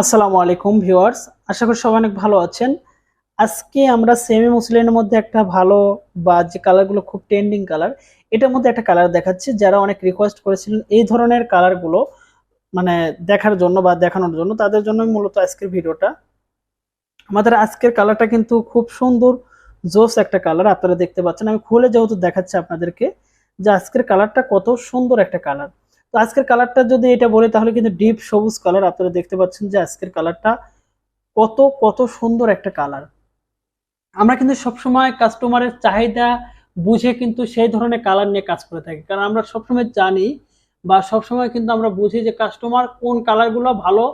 আসসালামু আলাইকুম ভিউয়ার্স, আশা করি সবাই অনেক ভালো আছেন। আজকে আমরা সেমি মুসলিনের মধ্যে একটা ভালো বা যে কালারগুলো খুব ট্রেন্ডিং কালার এটার মধ্যে একটা কালার দেখাচ্ছি। যারা অনেক রিকোয়েস্ট করেছিলেন এই ধরনের কালারগুলো মানে দেখার জন্য বা দেখানোর জন্য, তাদের জন্যই মূলত আজকের ভিডিওটা। আমাদের আজকের কালারটা কিন্তু খুব সুন্দর, জোস একটা কালার আপনারা দেখতে পাচ্ছেন। আমি খুলে যেহেতু দেখাচ্ছি আপনাদেরকে যে আজকের কালারটা কত সুন্দর একটা কালার তো আজকের কালারটা যদি এটা বলি, তাহলে কিন্তু ডিপ সবুজ কালার। আপনারা দেখতে পাচ্ছেন যে আজকের কালারটা কত কত সুন্দর একটা কালার। আমরা কিন্তু সবসময় কাস্টমারের চাহিদা বুঝে কিন্তু সেই ধরনের কালার নিয়ে কাজ করে থাকি। কারণ আমরা সবসময় জানি বা সবসময় কিন্তু আমরা বুঝি যে কাস্টমার কোন কালারগুলো ভালো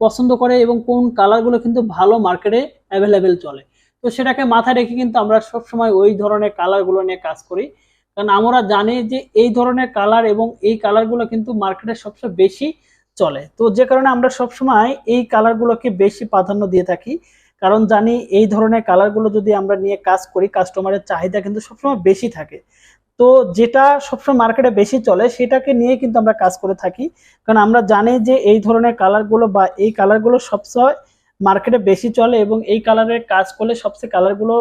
পছন্দ করে এবং কোন কালারগুলো কিন্তু ভালো মার্কেটে অ্যাভেলেবেল চলে। তো সেটাকে মাথায় রেখে কিন্তু আমরা সবসময় ওই ধরনের কালারগুলো নিয়ে কাজ করি। কারণ আমরা জানি যে এই ধরনের কালার এবং এই কালারগুলো কিন্তু মার্কেটে সবচেয়ে বেশি চলে। তো যে কারণে আমরা সবসময় এই কালারগুলোকে বেশি প্রাধান্য দিয়ে থাকি। কারণ জানি এই ধরনের কালারগুলো যদি আমরা নিয়ে কাজ করি কাস্টমারের চাহিদা কিন্তু সবসময় বেশি থাকে। তো যেটা সবসময় মার্কেটে বেশি চলে, সেটাকে নিয়ে কিন্তু আমরা কাজ করে থাকি। কারণ আমরা জানি যে এই ধরনের কালারগুলো বা এই কালারগুলো সবসময় মার্কেটে বেশি চলে এবং এই কালারের কাজ করলে সবচেয়ে কালারগুলো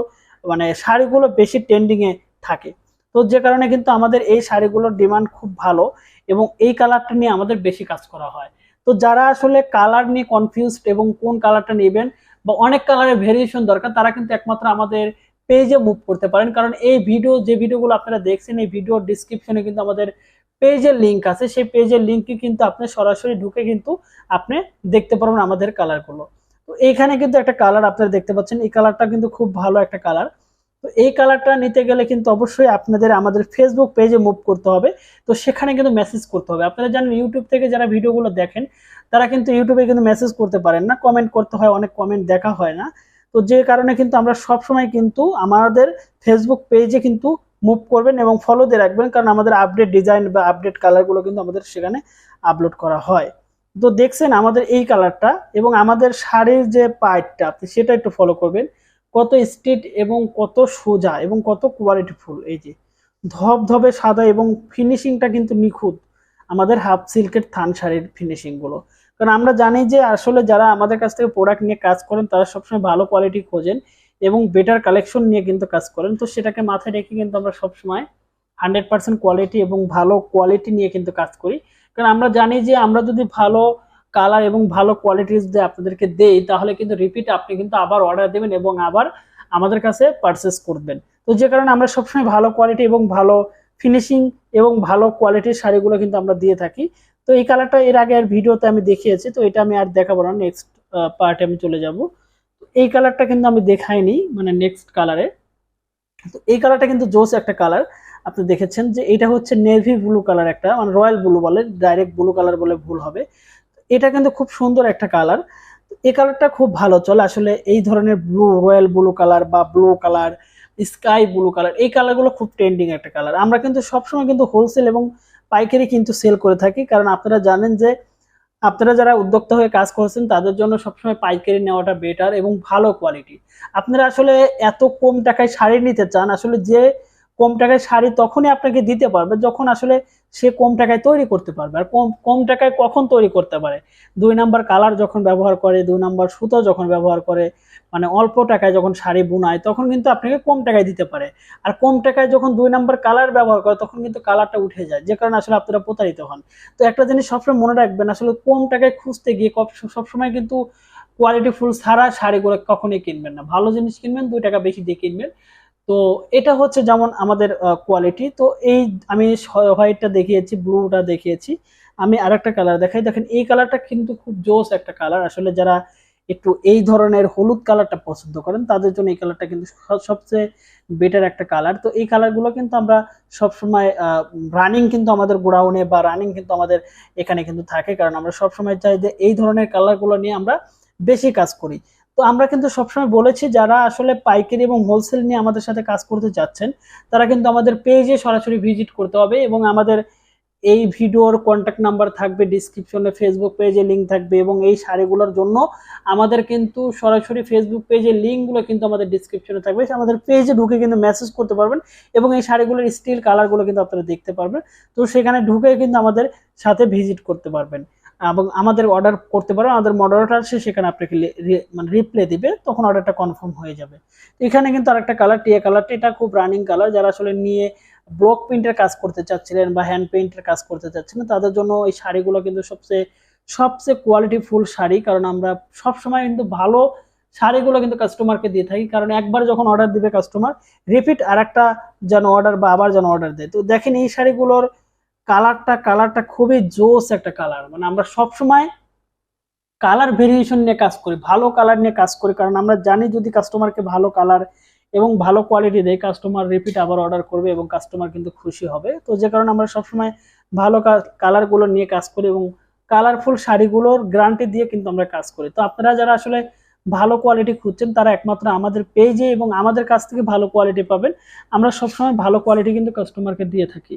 মানে শাড়িগুলো বেশি ট্রেন্ডিংয়ে থাকে। তো যে কারণে কিন্তু আমাদের এই শাড়িগুলোর ডিমান্ড খুব ভালো এবং এই কালারটা নিয়ে আমাদের বেশি কাজ করা হয়। তো যারা আসলে কালার নিয়ে কনফিউজড এবং কোন কালারটা নেবেন বা অনেক কালারের ভেরিয়েশন দরকার, তারা কিন্তু একমাত্র আমাদের পেজে মুভ করতে পারেন। কারণ এই ভিডিও যে ভিডিওগুলো আপনারা দেখছেন, এই ভিডিওর ডিসক্রিপশনে কিন্তু আমাদের পেজের লিঙ্ক আছে। সেই পেজের লিঙ্কে কিন্তু আপনি সরাসরি ঢুকে কিন্তু আপনি দেখতে পারবেন আমাদের কালারগুলো তো এইখানে কিন্তু একটা কালার আপনারা দেখতে পাচ্ছেন। এই কালারটা কিন্তু খুব ভালো একটা কালার তো এই কালারটা নিতে গেলে কিন্তু অবশ্যই আপনাদের আমাদের ফেসবুক পেজে মুভ করতে হবে। তো সেখানে কিন্তু মেসেজ করতে হবে। আপনারা জানেন ইউটিউব থেকে যারা ভিডিওগুলো দেখেন, তারা কিন্তু ইউটিউবে কিন্তু মেসেজ করতে পারেন না। কমেন্ট করতে হয়, অনেক কমেন্ট দেখা হয় না। তো যে কারণে কিন্তু আমরা সব সময় কিন্তু আমাদের ফেসবুক পেজে কিন্তু মুভ করবেন এবং ফলো দিয়ে রাখবেন, কারণ আমাদের আপডেট ডিজাইন বা আপডেট কালারগুলো কিন্তু আমাদের সেখানে আপলোড করা হয়। তো দেখছেন আমাদের এই কালারটা এবং আমাদের শাড়ির যে পাইটটা আপনি সেটা একটু ফলো করবেন। কত স্ট্রিট এবং কত সোজা এবং কত কোয়ালিটি ফুল এই যে। ধবধবে সাদা এবং ফিনিশিংটা কিন্তু নিখুঁত আমাদের হাফ সিল্কের থান শাড়ির ফিনিশিংগুলো কারণ আমরা জানি যে আসলে যারা আমাদের কাছ থেকে প্রোডাক্ট নিয়ে কাজ করেন, তারা সবসময় ভালো কোয়ালিটি খোঁজেন এবং বেটার কালেকশন নিয়ে কিন্তু কাজ করেন। তো সেটাকে মাথায় রেখে কিন্তু আমরা সবসময় হান্ড্রেড পার্সেন্ট কোয়ালিটি এবং ভালো কোয়ালিটি নিয়ে কিন্তু কাজ করি। কারণ আমরা জানি যে আমরা যদি ভালো কালার এবং ভালো কোয়ালিটি যদি আপনাদেরকে দেই, তাহলে কিন্তু রিপিট আপনি কিন্তু আবার অর্ডার দেবেন এবং আবার আমাদের কাছে পারচেস করবেন। তো যে কারণে আমরা সবসময় ভালো কোয়ালিটি এবং ভালো ফিনিশিং এবং ভালো কোয়ালিটির শাড়িগুলো কিন্তু আমরা দিয়ে থাকি। তো এই কালারটা এর আগে আর ভিডিওতে আমি দেখিয়েছি, তো এটা আমি আর দেখাবো না নেক্সট পার্টে আমি চলে যাব। এই কালারটা কিন্তু আমি দেখাইনি মানে নেক্সট কালারে তো এই কালারটা কিন্তু জোস একটা কালার আপনি দেখেছেন যে এটা হচ্ছে নেভি ব্লু কালার একটা মানে রয়্যাল ব্লু বলে ডাইরেক্ট ব্লু কালার বলে ভুল হবে। এটা কিন্তু খুব সুন্দর একটা কালার এই কালারটা খুব ভালো, চলে আসলে এই ধরনের ব্লু রয়্যাল ব্লু কালার বা blue colour sky blue colour এই কালারগুলো খুব ট্রেন্ডিং একটা কালার আমরা কিন্তু সবসময় কিন্তু হোলসেল এবং পাইকারি কিন্তু সেল করে থাকি, কারণ আপনারা জানেন যে আপনারা যারা উদ্যোক্তা হয়ে কাজ করছেন, তাদের জন্য সবসময় পাইকারি নেওয়াটা বেটার এবং ভালো কোয়ালিটি আপনারা আসলে এত কম টাকায় শাড়ি নিতে চান, আসলে যে কম টাকায় শাড়ি তখনই আপনাকে দিতে পারবে, যখন আসলে সে কম টাকায় তৈরি করতে পারবে। আর কম কম টাকায় কখন তৈরি করতে পারে? দুই নাম্বার কালার যখন ব্যবহার করে, দুই নাম্বার সুতো যখন ব্যবহার করে মানে অল্প টাকায় যখন শাড়ি বুনায়, তখন কিন্তু আপনাকে কম টাকায় দিতে পারে। আর কম টাকায় যখন দুই নাম্বার কালার ব্যবহার করে, তখন কিন্তু কালারটা উঠে যায়। যে কারণে আসলে আপনারা প্রতারিত হন। তো একটা জিনিস সবসময় মনে রাখবেন, আসলে কম টাকায় খুঁজতে গিয়ে সবসময় কিন্তু কোয়ালিটি ফুল ছাড়া শাড়িগুলো কখনোই কিনবেন না। ভালো জিনিস কিনবেন, দুই টাকা বেশি দিয়ে কিনবেন। তো এটা হচ্ছে যেমন আমাদের কোয়ালিটি তো এই আমি হোয়াইটটা দেখিয়েছি ব্লুটা দেখিয়েছি। আমি আরেকটা কালার দেখাই। দেখেন, এই কালারটা কিন্তু খুব জোস একটা কালার আসলে যারা একটু এই ধরনের হলুদ কালারটা পছন্দ করেন, তাদের জন্য এই কালারটা কিন্তু সবচেয়ে বেটার একটা কালার তো এই কালারগুলো কিন্তু আমরা সবসময় রানিং কিন্তু আমাদের গোডাউনে বা রানিং কিন্তু আমাদের এখানে কিন্তু থাকে। কারণ আমরা সবসময় চাই যে এই ধরনের কালারগুলো নিয়ে আমরা বেশি কাজ করি। তো আমরা কিন্তু সবসময় বলেছি, যারা আসলে পাইকারি এবং হোলসেল নিয়ে আমাদের সাথে কাজ করতে যাচ্ছেন, তারা কিন্তু আমাদের পেজে সরাসরি ভিজিট করতে হবে এবং আমাদের এই ভিডিওর কন্ট্যাক্ট নাম্বার থাকবে ডিসক্রিপশনে ফেসবুক পেজে লিঙ্ক থাকবে এবং এই শাড়িগুলোর জন্য আমাদের কিন্তু সরাসরি ফেসবুক পেজে লিঙ্কগুলো কিন্তু আমাদের ডিসক্রিপশনে থাকবে। আমাদের পেজে ঢুকে কিন্তু মেসেজ করতে পারবেন এবং এই শাড়িগুলোর স্টিল কালারগুলো কিন্তু আপনারা দেখতে পারবেন। তো সেখানে ঢুকে কিন্তু আমাদের সাথে ভিজিট করতে পারবেন। এবং আমাদের অর্ডার করতে পারো, আমাদের মডারেটর আছে, সেখানে আপনাকে মানে রিপ্লে দিবে, তখন অর্ডারটা কনফার্ম হয়ে যাবে। এখানে কিন্তু আরেকটা কালার টিয়া কালারটা এটা খুব রানিং কালার যারা আসলে নিয়ে ব্লক প্রিন্টের কাজ করতে চাচ্ছিলেন বা হ্যান্ড পেইন্টের কাজ করতে চাচ্ছিলেন, তাদের জন্য এই শাড়িগুলো কিন্তু সবচেয়ে সবচেয়ে কোয়ালিটি ফুল শাড়ি, কারণ আমরা সবসময় কিন্তু ভালো শাড়িগুলো কিন্তু কাস্টমারকে দিয়ে থাকি। কারণ একবার যখন অর্ডার দিবে কাস্টমার রিপিট আর একটা যেন অর্ডার বা আবার যেন অর্ডার দেয়। তো দেখেন এই শাড়িগুলোর কালারটা কালারটা খুবই জোস একটা কালার। মানে আমরা সবসময় কালার ভেরিয়েশন নিয়ে কাজ করি, ভালো কালার নিয়ে কাজ করি, কারণ আমরা জানি যদি কাস্টমারকে ভালো কালার এবং ভালো কোয়ালিটি দেয়, কাস্টমার রিপিট আবার অর্ডার করবে এবং কাস্টমার কিন্তু খুশি হবে। তো যে কারণে আমরা সবসময় ভালো কালারগুলো নিয়ে কাজ করি এবং কালারফুল শাড়িগুলোর গ্যারান্টি দিয়ে কিন্তু আমরা কাজ করি। তো আপনারা যারা আসলে ভালো কোয়ালিটি খুঁজছেন, তারা একমাত্র আমাদের পেজে এবং আমাদের কাছ থেকে ভালো কোয়ালিটি পাবেন। আমরা সবসময় ভালো কোয়ালিটি কিন্তু কাস্টমারকে দিয়ে থাকি।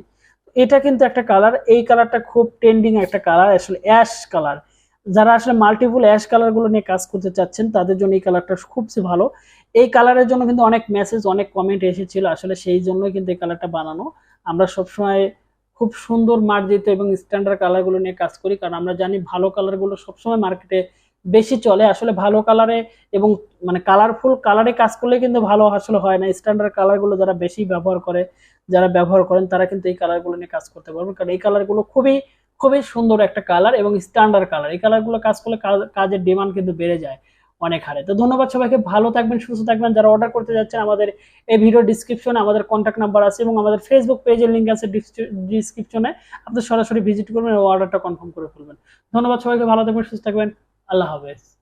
এটা কিন্তু একটা কালার এই কালারটা খুব ট্রেন্ডিং একটা কালার আসলে অ্যাশ কালার যারা আসলে মাল্টিপুল অ্যাশ কালারগুলো নিয়ে কাজ করতে চাচ্ছেন, তাদের জন্য এই কালারটা খুব ভালো। এই কালারের জন্য কিন্তু অনেক মেসেজ অনেক কমেন্ট এসেছিল, আসলে সেই জন্যই কিন্তু এই কালারটা বানানো। আমরা সবসময় খুব সুন্দর মার্জিত এবং স্ট্যান্ডার্ড কালারগুলো নিয়ে কাজ করি, কারণ আমরা জানি ভালো কালারগুলো সবসময় মার্কেটে বেশি চলে। আসলে ভালো কালারে এবং মানে কালারফুল কালারে কাজ করলে কিন্তু ভালো আসলে হয় না। স্ট্যান্ডার্ড কালারগুলো যারা বেশি ব্যবহার করে, যারা ব্যবহার করেন, তারা কিন্তু এই কালারগুলো নিয়ে কাজ করতে পারবেন। কারণ এই কালারগুলো খুবই খুবই সুন্দর একটা কালার এবং স্ট্যান্ডার্ড কালার এই কালারগুলো কাজ করলে কাজের ডিমান্ড কিন্তু বেড়ে যায় অনেক হারে। তো ধন্যবাদ সবাইকে। ভালো থাকবেন, সুস্থ থাকবেন। যারা অর্ডার করতে যাচ্ছেন, আমাদের এই ভিডিও ডিসক্রিপশনে আমাদের কন্ট্যাক্ট নাম্বার আছে এবং আমাদের ফেসবুক পেজের লিঙ্ক আছে ডিসক্রিপশনে আপনি সরাসরি ভিজিট করবেন এবং অর্ডারটা কনফার্ম করে ফেলবেন। ধন্যবাদ সবাইকে। ভালো থাকবেন, সুস্থ থাকবেন। আল্লাহ হাফেজ।